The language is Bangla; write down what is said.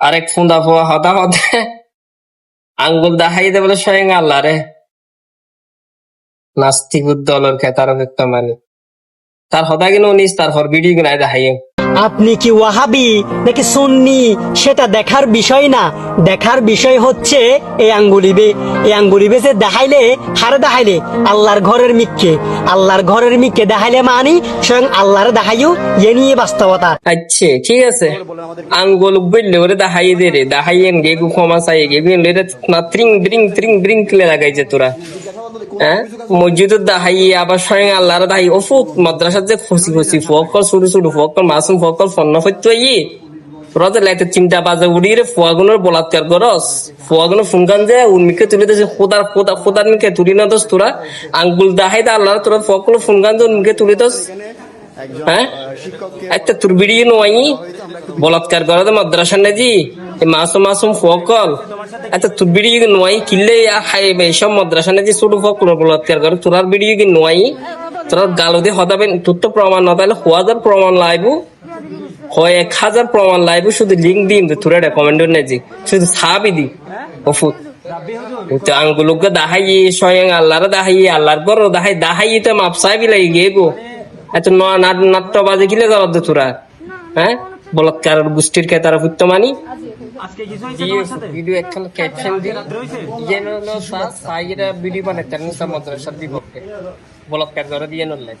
আরেক ফুঁদা ফুয়া হতা হতে। আঙ্গুল দেখাই বলে স্বয়ং আল্লাহ রে। নাস্তিক দলের খেতার ব্যক্ত মানে তার হতা কিনো নিস তারপর ভিডিও কিনা দেখাই আপনি কি ওয়াহাবি নাকি সুন্নি? সেটা দেখার বিষয় না। দেখার বিষয় হচ্ছে এই আঙ্গুলিবে। এই আঙ্গুলিবে যে দেখাইলে হারে দেখাইলে? আল্লাহর ঘরের মিককে আল্লাহর ঘরের মিককে দেখাইলে মানি? স্বয়ং আল্লাহর দেখাইও এ নিয়ে বাস্তবতা। আচ্ছা ঠিক আছে। আঙ্গুল বললে ওরে দেখাই দে রে। দেখাইয়েন গেগু ক্ষমা চাই গেগু রে না ত্রিং ব্রিং ত্রিং ব্রিং কিলে লাগাইছে তোরা। হ্যাঁ? মসজিদ দাহাই আবার স্বয়ং আল্লাহর দাহাই অফুক মাদ্রাসার যে খসি খসি ফকল শুরু শুরু ফকল মাসুম ফকল ফন্ন হইতো ই। তোরা যে লাইতে চিন্তা বাজে উড়ি রে ফুয়াগুনোর বলাৎকার করস ফুয়াগুনো ফুনগান যে উন্মিকে তুলে দিয়েছে খোদার খোদা খোদার মিকে তুলি না দোস তোরা। আঙ্গুল দাহাই দা আল্লাহর তোরা ফকল ফুনগান যে উন্মিকে তুলে দোস। হ্যাঁ? একটা তোর বিড়িয়ে নয়। বলাৎকার করে তো মাদ্রাসা নাজি। মাসুম মাসুম ফকল আচ্ছা তোর বিড়িয়ে নয় কিনলে হাই সব মাদ্রাসা নাজি ছোট ফকল বলাৎকার করে তোরার বিড়িয়ে কি নয় তোরা গালো দিয়ে হদাবেন, তোর তো প্রমাণ না, তাহলে হাজার প্রমাণ লাইবু? হয় এক হাজার প্রমাণ লাইবু, শুধু লিঙ্ক দিন তোরা রেকমেন্ড নাজি। শুধু সাবই দি ওফুত তো আঙ্গুলকে দাহাই স্বয়ং আল্লাহর দাহাই, আল্লাহর পর দাহাই দাহাই তো মাপসাই বিলাই গে গো। এত নাট্য বাজে কিলে দে তোরা? হ্যাঁ? বলৎকার গোষ্ঠীর কে তারা পুত্র ভিডিও একখান ক্যাপশন দি যেন সাইরা ভিডিও বানাতে মাদ্রাসার বিপক্ষে। বলৎকার ধরে দিয়ে নলাই